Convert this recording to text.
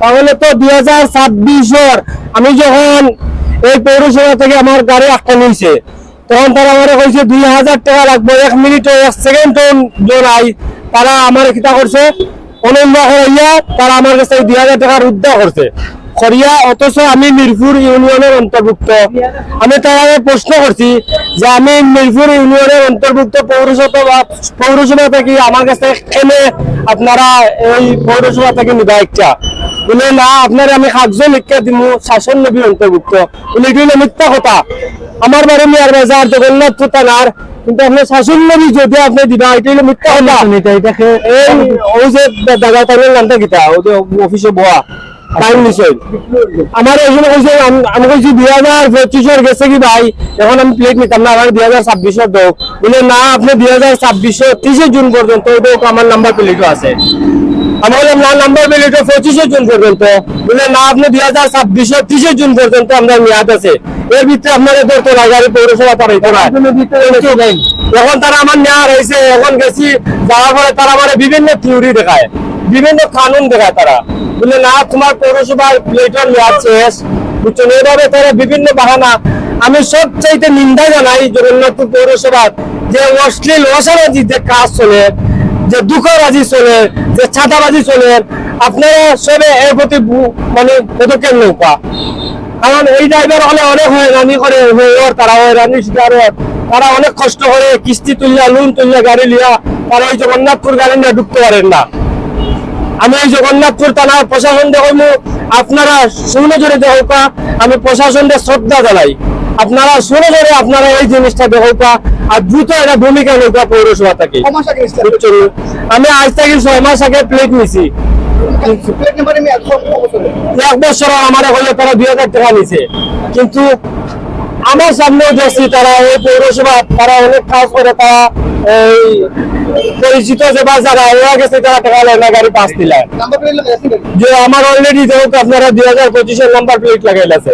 তাহলে তো দুই হাজার ছাব্বিশর আমি যখন এই পৌরসভা থেকে আমার গাড়ি একটা নিয়েছে, তখন তারা আমার কইছে দুই হাজার টাকা লাগবে, এক মিনিট এক সেকেন্ড জোনাই তারা আমার কিতা করছে অনন্য হইয়া তারা আমার কাছে দুই হাজার টাকার উদ্ধার করছে। করিয়া অথচ আমি মিরপুর ইউনিয়নের অন্তর্ভুক্ত আমি তারা প্রশ্ন করছি যে আমি মিরপুর ইউনিয়নের অন্তর্ভুক্ত পৌরসভা পৌরসভা থেকে আমার কাছে কেনে আপনারা এই পৌরসভা থেকে নিবা ইচ্ছা বলে না আপনার আমি কাগজ লিখে দিব শাসন নবী অন্তর্ভুক্ত বলে এটি হলো মিথ্যা কথা আমার বাড়ি মিয়ার বাজার জগন্নাথ থানার কিন্তু আপনার শাসন নবী যদি আপনি দিবা এটি হলো মিথ্যা কথা এই ওই যে দাদা তাইনের নামটা কিতা ওই যে অফিসে বয়া টাইম নিশ্চয় আমার এখানে কইছে আমি কইছি দুই হাজার পঁচিশের গেছে কি ভাই? এখন আমি প্লেট নিতাম না আমার দুই হাজার ছাব্বিশের দোক বলে না আপনি দুই হাজার ছাব্বিশে তিরিশে জুন পর্যন্ত ওই দোক আমার নাম্বার প্লেটও আছে। আমি না নাম্বার প্লেটও পঁচিশে জুন পর্যন্ত বলে না আপনি দুই হাজার ছাব্বিশে তিরিশে জুন পর্যন্ত আমরা মেয়াদ আছে। এর ভিতরে আপনার ধরতো না গাড়ি পৌরসভা পাঠাইতো না এখন তারা আমার নেওয়া রয়েছে এখন গেছি যাওয়ার পরে তারা আমার বিভিন্ন থিওরি দেখায়। বিভিন্ন কানুন দেখায় তারা। বলে না, তোমার পৌরসভার শেষ বুঝছ এইভাবে তারা বিভিন্ন বাহানা। আমি সব চাইতে নিন্দা জানাই জগন্নাথপুর পৌরসভার যে অশ্লীল, অসামাজিক যে কাজ চলে, যে দুঃখবাজি চলে, যে ছাতাবাজি চলে, আপনারা সবে এর প্রতি মানে পদক্ষেপ নৌকা কারণ এই ড্রাইভার হলে অনেক হয়রানি করে হয়ে তারা, হয়রানি শিকার তারা অনেক কষ্ট করে, কিস্তি তুললে লোন তুললে গাড়ি লিয়া তারা ওই জগন্নাথপুর গাড়ি নিয়ে ঢুকতে পারেন না। আমি এই জগন্নাথপুর থানার প্রশাসন দেখুন আপনারা শুনে জোরে দেখোকা আমি প্রশাসনকে শ্রদ্ধা জানাই। আপনারা শুনে জোরে আপনারা এই জিনিসটা দেখোকা আর দ্রুত একটা ভূমিকা নৌকা পৌরসভা থেকে? আমি আজ থেকে ছয় মাস আগে প্লেট নিছি। এক বছর আমার হলে তারা দুই হাজার টাকা নিছে। কিন্তু আমার সামনেও দেখছি তারা এই পৌরসভা তারা অনেক কাজ করে তারা এই পরিচিত যে বা যারা ওরা গেছে তারা টাকা লয় না গাড়ি পাঁচ দিলায় যে আমার অলরেডি যেহেতু আপনারা দুই হাজার পঁচিশের নাম্বার প্লেট লাগাইলাছে।